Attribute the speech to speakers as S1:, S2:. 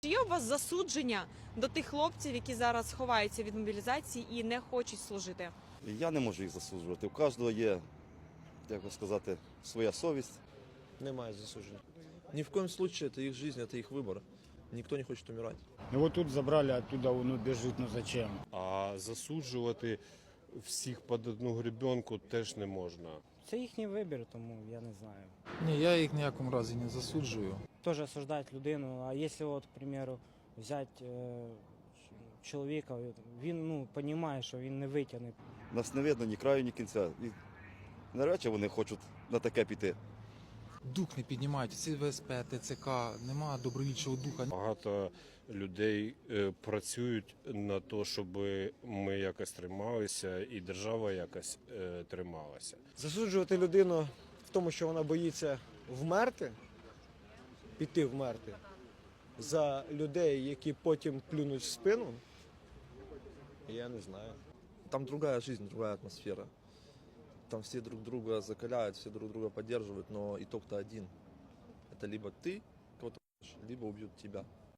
S1: Чи є у вас засудження до тих хлопців, які зараз ховаються від мобілізації і не хочуть служити?
S2: Я не можу їх засуджувати. У кожного є, як би сказати, своя совість.
S3: Немає засудження. Ни в коем случае это их жизнь, это их выбор. Никто не хочет умирать.
S4: Ну вот тут забрали, оттуда он убежит, ну зачем?
S5: А засуджувати всіх під одну гребенку теж не можна.
S6: Це їхній вибір, тому я не знаю.
S7: Ні, я їх ніякому разі не засуджую.
S6: Теж осуждають людину. А якщо, от, к примеру, взяти е, чоловіка, він ну, розуміє, що він не витягне.
S2: Нас не видно ні краю, ні кінця. І навряд чи вони хочуть на таке піти.
S7: Дух не піднімають, ці ВСП, ТЦК, нема добровільчого духа.
S5: Багато людей е, працюють на те, щоб ми якось трималися, і держава якось е, трималася.
S3: Засуджувати людину в тому, що вона боїться вмерти, піти вмерти за людей, які потім плюнуть в спину, я не знаю.
S8: Там другая жизнь, другая атмосфера. Там все друг друга закаляют, все друг друга поддерживают, но итог-то один. Это либо ты кого-то, либо убьют тебя.